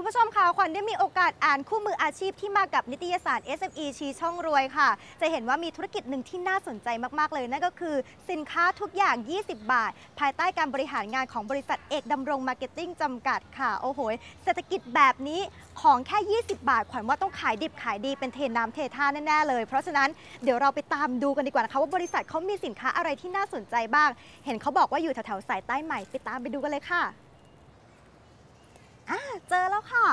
คุณผู้ชมคะขวัญได้มีโอกาสอ่านคู่มืออาชีพที่มากับนิตยสาร SME ชี้ช่องรวยค่ะ จะเห็นว่ามีธุรกิจหนึ่งที่น่าสนใจมากๆเลย นั่นก็คือสินค้าทุกอย่าง 20 บาท ภายใต้การบริหารงานของบริษัทเอกดำรงมาร์เก็ตติ้งจำกัดค่ะ โอ้โห เศรษฐกิจแบบนี้ของแค่ 20 บาท ขวัญว่าต้องขายดิบขายดีเป็นเทน้ำเทท่าแน่ๆเลย เพราะฉะนั้นเดี๋ยวเราไปตามดูกันดีกว่านะคะว่าบริษัทเขามีสินค้าอะไรที่น่าสนใจบ้าง เห็นเขาบอกว่าอยู่แถวๆสายใต้ใหม่ไปตามไปดูกันเลยค่ะ อ่าเจอแล้วค่ะ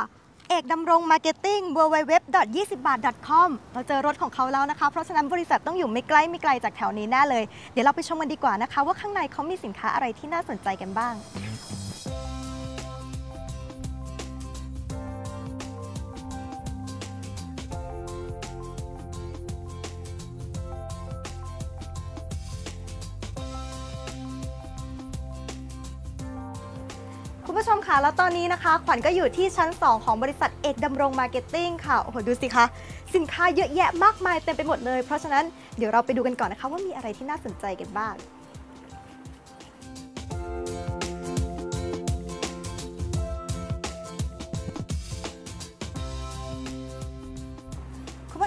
เอกดำรงมาร์เก็ตติ้ง www.20 บาท .com เราเจอรถของเขาแล้วนะคะ เพราะฉะนั้นบริษัทต้องอยู่ไม่ใกล้ไม่ไกลจากแถวนี้แน่เลย เดี๋ยวเราไปชมกันดีกว่านะคะ ว่าข้างในเขามีสินค้าอะไรที่น่าสนใจกันบ้าง คุณผู้ชมค่ะ แล้วตอนนี้นะคะ ขวัญก็อยู่ที่ชั้น 2 ของบริษัทเอกดำรงมาร์เก็ตติ้งค่ะ โอ้โห ดูสิคะ สินค้าเยอะแยะมากมายเต็มไปหมดเลย เพราะฉะนั้นเดี๋ยวเราไปดูกันก่อนนะคะว่ามีอะไรที่น่าสนใจกันบ้าง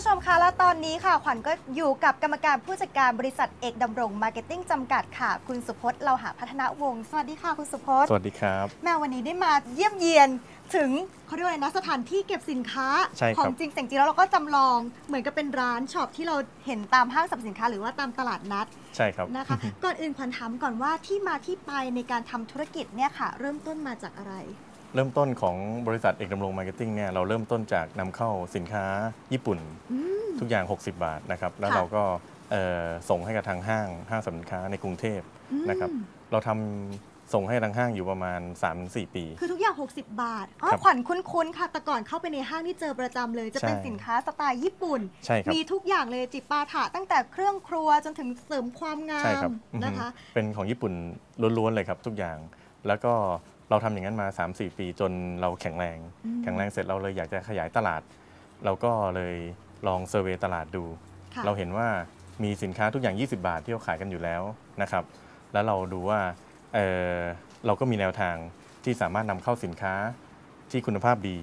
ชมคะแล้วตอนนี้ค่ะ ขวัญก็อยู่กับกรรมการผู้จัดการบริษัทเอกดำรงมาร์เก็ตติ้งจำกัดค่ะ คุณสุพจน์เราหาพัฒนาวงศ์สวัสดีค่ะ คุณสุพจน์สวัสดีครับ แม่วันนี้ได้มาเยี่ยมเยียนถึงเขาเรียกว่าอะไรนะสถานที่เก็บสินค้าใช่ครับ ของจริงแต่จริงๆแล้วเราก็จำลองเหมือนกับเป็นร้านช็อปที่เราเห็นตามห้างสรรพสินค้าหรือว่าตามตลาดนัดใช่ครับ นะคะ ก่อนอื่นขวัญถามก่อนว่าที่มาที่ไปในการทำธุรกิจเนี่ยค่ะ เริ่มต้นมาจากอะไร เริ่มต้นของบริษัทเอกดำรงมาร์เก็ตติ้งเนี่ยเราเริ่มต้นจากนำเข้าสินค้าญี่ปุ่นอืมทุกอย่าง 60 บาทนะครับ แล้วค่ะเราก็เอ่อส่งให้กับทางห้างห้างสรรพสินค้าในกรุงเทพนะครับอืมเราทำส่งให้ทางห้างอยู่ประมาณ 3-4 ปี คือทุกอย่าง 60 บาทอ๋อครับขวัญคุ้นๆค่ะแต่ก่อนเข้าไปในห้างที่เจอประจำเลย จะเป็นใช่สินค้าสไตล์ญี่ปุ่นใช่ครับมีทุกอย่างเลยจิปาถะตั้งแต่เครื่องครัวจนถึงเสริมความงาใช่ครัมบอือฮึนะคะเป็นของญี่ปุ่นล้วนๆเลยครับทุกอย่างแล้วก็ เราทำอย่างนั้นมา 3-4 ปีจนเราแข็งแรงอืมแข็งแรงเสร็จเราเลยอยากจะขยายตลาด เราก็เลยลองเซอร์เวยตลาดดูค่ะเราเห็นว่ามีสินค้าทุกอย่าง 20 บาทที่เราขายกันอยู่แล้วนะครับ แล้วเราดูว่าเอ่อเราก็มีแนวทางที่สามารถนำเข้าสินค้าที่คุณภาพดี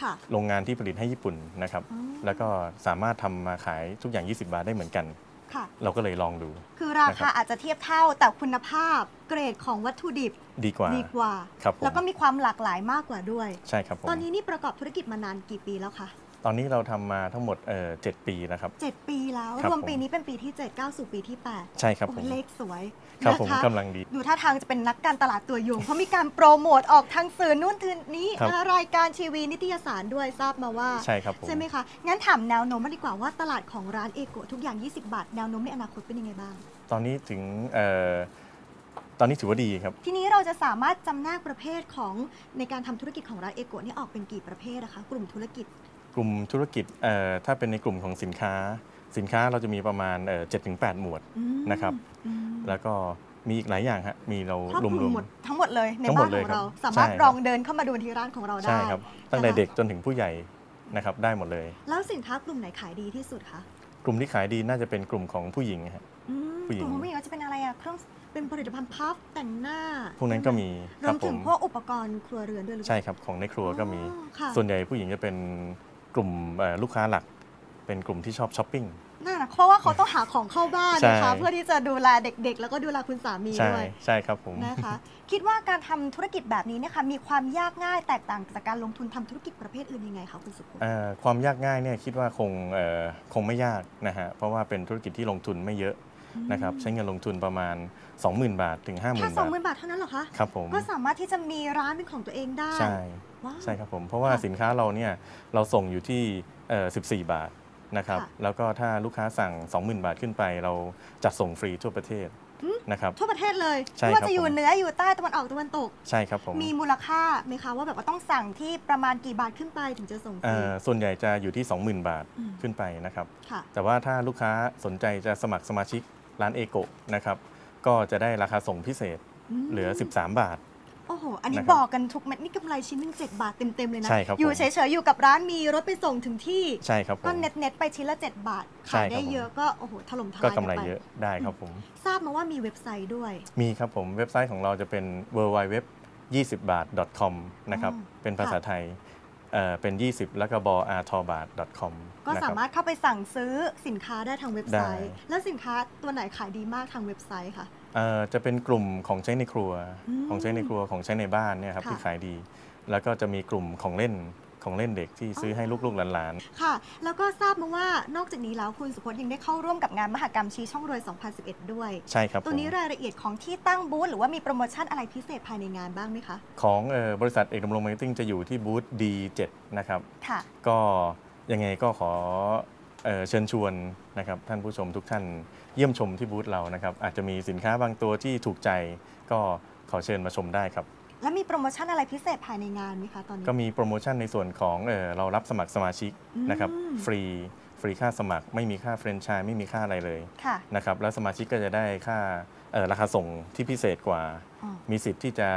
ค่ะโรงงานที่ผลิตให้ญี่ปุ่นนะครับอ๋อแล้วก็สามารถทำมาขายทุกอย่าง 20 บาทได้เหมือนกัน ค่ะ เราก็เลยลองดู คือรานะครัคาบอาจจะเทียบเท่าแต่คุณภาพเกรดของวัตถุดิบดีกว่าดีกว่าครับผมแล้วก็มีความหลากหลายมากกว่าด้วย ใช่ครับผมตอนนี้นี่ประกอบธุรกิจมานานกี่ปีแล้วคะ ตอนนี้เราทำมาทั้งหมดเอ่อ7ปีแล้วครับ 7 ปีแล้วครับรวมผมปีนี้เป็นปีที่ 7 9 สู่ปีที่ 8 ใช่ครับโอ้ผมเลขสวยครับผมนะคะกำลังดีดูท่าทางจะเป็นนักการตลาดตัวยงเพราะมีการโปรโมทออกทางสื่อนู่นทืนนี้ครับนะคะรายการทีวีนิตยสารด้วยทราบมาว่าใช่ครับผมใช่ไหมคะงั้นถามแนวโน้มมาดีกว่าว่าตลาดของร้านเอโกะทุกอย่าง 20 บาท แนวโน้มในอนาคตเป็นยังไงบ้าง ตอนนี้ถึงเอ่อตอนนี้ถือว่าดีครับ ทีนี้เราจะสามารถจำแนกประเภทของในการทำธุรกิจของร้านเอโกะนี่ออกเป็นกี่ประเภทนะคะ กลุ่มธุรกิจ กลุ่มธุรกิจเอ่อถ้าเป็นในกลุ่มของสินค้า สินค้าเราจะมีประมาณเจ็ดถึงแปดหมวดอืมนะครับอืมแล้วก็มีอีกหลายอย่างฮะมีเราครอบรวมคลุมหมดทั้งหมดเลยในทั้งหมบ้าดนเลขยองครับเราสามารถใช่ครับลองเดินเข้ามาดูที่ร้านของเราๆได้ใช่ครับตั้งแต่นะคะเด็กจนถึงผู้ใหญ่นะครับได้หมดเลย แล้วสินค้ากลุ่มไหนขายดีที่สุดคะกลุ่มที่ขายดีน่าจะเป็นกลุ่มของผู้หญิงฮะอืมผู้หญิงกลุ่มของผู้หญิงก็จะเป็นอะไรอะเครื่องเป็นผลิตภัณฑ์พัฟแต่งหน้า พวกนั้นก็มีรควรัมบผถึงมพวกอุปกรณ์ครัวเรือนด้วยหรือเปใช่ล่าครับของในครัวก็มีอ๋อค่ะส่วนใหญ่ผู้หญิงจะเป็น กลุ่มเอ่อลูกค้าหลักเป็นกลุ่มที่ชอบช้อปปิ้งน่านะเพราะว่าเขาต้องหาของเข้าบ้านใช่นะคะเพื่อที่จะดูแลเด็กๆ แล้วก็ดูแลคุณสามีใช่ด้วยใช่ครับผมนะคะคิดว่าการทำธุรกิจแบบนี้เนี่ยค่ะมีความยากง่ายแตกต่างจากการลงทุนทำธุรกิจประเภทอื่นยังไงคะคุณสุพจน์เอ่อความยากง่ายเนี่ยคิดว่าคงเอ่อคงไม่ยากนะฮะเพราะว่าเป็นธุรกิจที่ลงทุนไม่เยอะ นะครับใช้เงินลงทุนประมาณ 20,000 บาทถึงแค่50,000สองบาทหมื่นบาทเท่านั้นเหรอคะครับผมก็สามารถที่จะมีร้านเป็นของตัวเองได้ใช่ว้าวใช่ครับผมเพราะว่าค่ะสินค้าเราเนี่ยเราส่งอยู่ที่เอ่อ14 บาทนะครับค่ะแล้วก็ถ้าลูกค้าสั่ง 20,000 บาทขึ้นไป เราจัดส่งฟรีทั่วประเทศนะครับทั่วประเทศเลยใช่ไม่ว่าครับจะอยู่ผมเหนืออยู่ใต้ตะวันออกตะวันตกใช่ครับผมมีมูลค่าไหมคะว่าแบบว่าต้องสั่งที่ประมาณกี่บาทขึ้นไปถึงจะส่งฟเอ่รีอส่วนใหญ่จะอยู่ที่ 20,000 บาทอืมขึ้นไปนะครับค่ะแต่ว่าถ้าลูกค้าสนใจจะสมัครสมาชิก ร้านเอโกนะครับก็จะได้ราคาส่งพิเศษมเหลือ 13 บาทโอ้โห อันนี้นะครับบอกกันทุกเม็ดนี่กำไรชิ้นหนึ่งเจ็ดบาทเต็ม ๆ เลยนะใช่ครับอยู่ผมเฉย ๆ อยู่กับร้านมีรถไปส่งถึงที่ ใช่ครับผมก็เน็ตเน็ต ๆ ไปชิ้นละ 7 บาทใช่ขายครับได้ผมเยอะก็โอ้โหถล่มทลายก็กำไรนปเยอะได้ครับผม ทราบมาว่ามีเว็บไซต์ด้วย มีครับผมเว็บไซต์ของเราจะเป็น w w w 20 บาท .com นะครับอ๋อเป็นภาษาค่ะไทย เอ่อเป็น 20 แล้วก็บอ r t o b a t com ก็นะคสารับมารถเข้าไปสั่งซื้อสินค้าได้ทางเว็บไซต์ได้แล้วสินค้าตัวไหนขายดีมากทางเว็บไซต์ค่ะเอ่อจะเป็นกลุ่มของใช้ในครัวอืมของใช้ในครัวของใช้ในบ้านเนี่ยครับค่ะที่ขายดี แล้วก็จะมีกลุ่มของเล่น ของเล่นเด็กที่ซื้อให้ลูกๆหลานค่ะ แล้วก็ทราบมาว่านอกจากนี้แล้วคุณสุพจน์ยังได้เข้าร่วมกับงานมหกรรมชี้ช่องรวย 2011 ด้วยๆใช่ครับตัวนี้ผมรายละเอียดของที่ตั้งบูธหรือว่ามีโปรโมชั่นอะไรพิเศษภายในงานบ้างไหมคะ ของเอ่อบริษัทเอกดำรงมาร์เก็ตติ้งจะอยู่ที่บูธ D7 นะครับค่ะก็ยังไงก็ขอเอ่อเชิญชวนนะครับท่านผู้ชมทุกท่านเยี่ยมชมที่บูธเรานะครับอาจจะมีสินค้าบางตัวที่ถูกใจก็ขอเชิญมาชมได้ครับ แล้วมีโปรโมชั่นอะไรพิเศษภายในงานไหมคะตอนนี้ ก็มีโปรโมชั่นในส่วนของเออเรารับสมัครสมาชิกนะครับอืมฟรีฟรีค่าสมัครไม่มีค่าเฟรนไชส์ไม่มีค่าอะไรเลยค่ะนะครับแล้วสมาชิกก็จะได้ค่าเอ่อราคาส่งที่พิเศษกว่าอ๋อมีสิทธิ์ที่จะ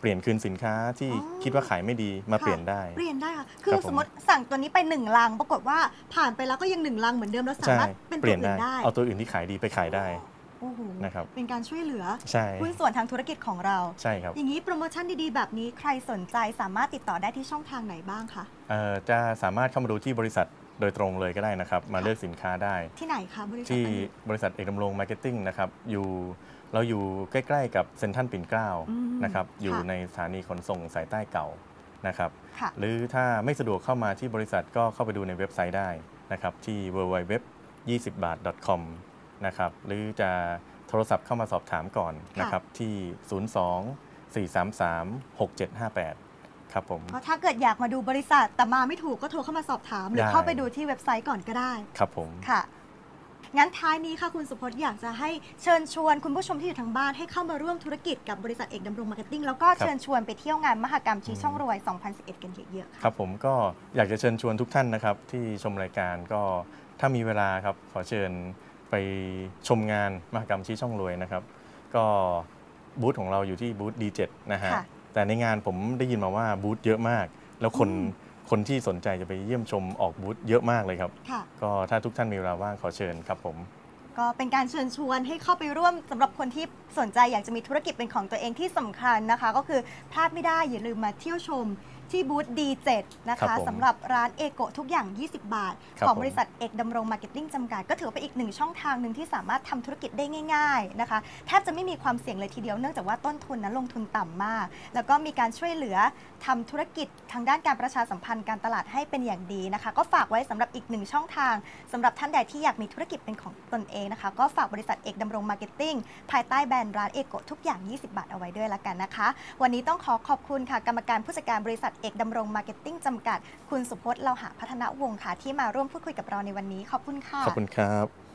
เปลี่ยนคืนสินค้าที่อ๋อคิดว่าขายไม่ดีมาค่ะเปลี่ยนได้ เปลี่ยนได้ค่ะคือครับผมสมมติสั่งตัวนี้ไปหนึ่งลัง ปรากฏว่าผ่านไปแล้วก็ยังหนึ่งลังเหมือนเดิมแล้วสาใช่มารถเป็นเปตัวลี่ยนอื่ได้นได้ เอาตัวอื่นที่ขายดีไปขายได้ โอ้โหนะครับเป็นการช่วยเหลือใช่หุ้นส่วนทางธุรกิจของเราใช่ครับอย่างนี้โปรโมชั่นดีๆ แบบนี้ใครสนใจสามารถติดต่อได้ที่ช่องทางไหนบ้างคะเอ่อจะสามารถเข้ามาดูที่บริษัทโดยตรงเลยก็ได้นะครับ มาเลือกสินค้าได้ ที่ไหนคะบริษัทที่อันนี้บริษัทเอกดำรงมาร์เก็ตติ้งนะครับอยู่เราอยู่ใกล้ ๆ กับเซ็นทรัลปิ่นเกล้าอืมนะครับอยู่ค่ะในสถานีขนส่งสายใต้เก่านะครับค่ะหรือถ้าไม่สะดวกเข้ามาที่บริษัทก็เข้าไปดูในเว็บไซต์ได้นะครับที่ www 20 บาท com นะครับหรือจะโทรศัพท์เข้ามาสอบถามก่อนนะครับที่ 02 433 6758 ครับผมเพราะถ้าเกิดอยากมาดูบริษัทแต่มาไม่ถูกก็โทรเข้ามาสอบถาม หรือได้เข้าไปดูที่เว็บไซต์ก่อนก็ได้ ครับผมค่ะงั้นท้ายนี้ค่ะคุณสุพจน์อยากจะให้เชิญชวนคุณผู้ชมที่อยู่ทางบ้านให้เข้ามาร่วมธุรกิจกับบริษัทเอกดำรงมาร์เก็ตติ้งแล้วก็เชิญชวนไปเที่ยวงานมหกรรมชี้ช่องรวย 2011 กันเยอะๆคค่ะรับผมก็อยากจะเชิญชวนทุกท่านนะครับที่ชมรายการก็ถ้ามีเวลาครับขอเชิญ ไปชมงานมหกรรมชี้ช่องรวยนะครับ ก็บูธของเราอยู่ที่บูธ D7 นะฮะ ค่ะ แต่ในงานผมได้ยินมาว่าบูธเยอะมาก แล้วคนอืมคนที่สนใจจะไปเยี่ยมชมออกบูธเยอะมากเลยครับ ค่ะ ก็ถ้าทุกท่านมีเวลาว่างขอเชิญครับผม ก็เป็นการเชิญชวนให้เข้าไปร่วมสำหรับคนที่สนใจอยากจะมีธุรกิจเป็นของตัวเองที่สำคัญนะคะ ก็คือพลาดไม่ได้อย่าลืมมาเที่ยวชม ที่บูธ D7 นะครัคะบผมสำหรับร้านเอโกทุกอย่าง 20 บาท ครับของผมบริษัทเอกดำรงมาร์เก็ตติ้งจำกัด ก็ถือว่าเป็นอีกหนึ่งช่องทางหนึ่งที่สามารถทำธุรกิจได้ง่าย ๆนะคะแทบจะไม่มีความเสี่ยงเลยทีเดียวเนื่องจากว่าต้นทุนนั้นลงทุนต่ำมาก แล้วก็มีการช่วยเหลือทำธุรกิจทางด้านการประชาสัมพันธ์การตลาดให้เป็นอย่างดีนะคะ ก็ฝากไว้สำหรับอีกหนึ่งช่องทางสำหรับท่านใดที่อยากมีธุรกิจเป็นของตนเองนะคะ ก็ฝากบริษัทเอกดำรงมาร์เก็ตติ้งภายใต้แบรนด์ร้านเอกโกทุกอย่าง 20 บาทเอาไว้ด้วยละกันนะคะ วันนี้ต้องขอขอบคุณค่ะกรรมการผู้จัดการบริษัทเอกดำรงมาร์เก็ตติ้งจำกัด คุณสุพจน์เลาหะพัฒนาวงศ์ค่ะ ที่มาร่วมพูดคุยกับเราในวันนี้ ขอบคุณค่ะ ขอบคุณครับ